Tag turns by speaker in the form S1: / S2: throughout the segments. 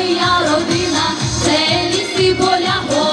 S1: моя родина, це ліси поля.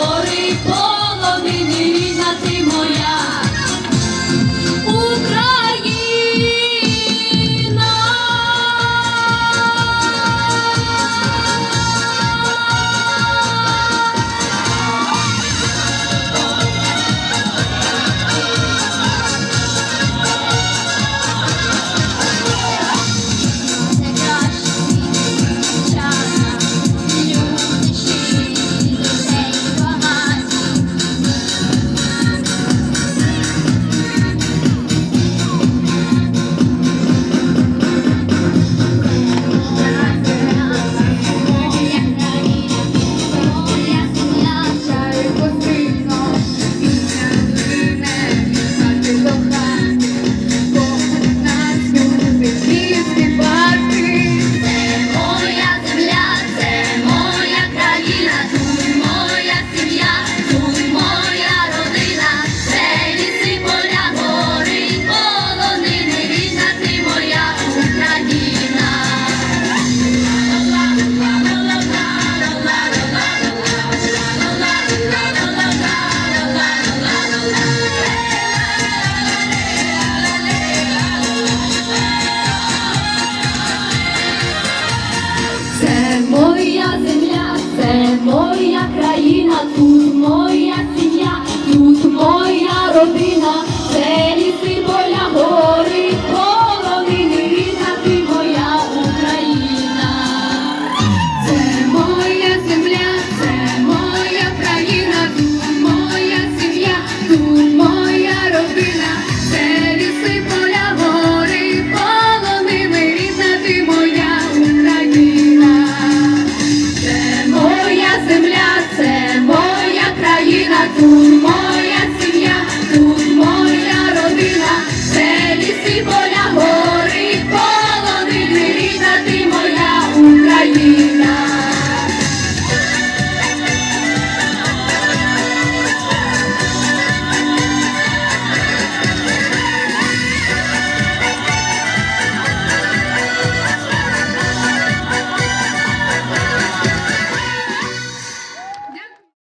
S1: turma Música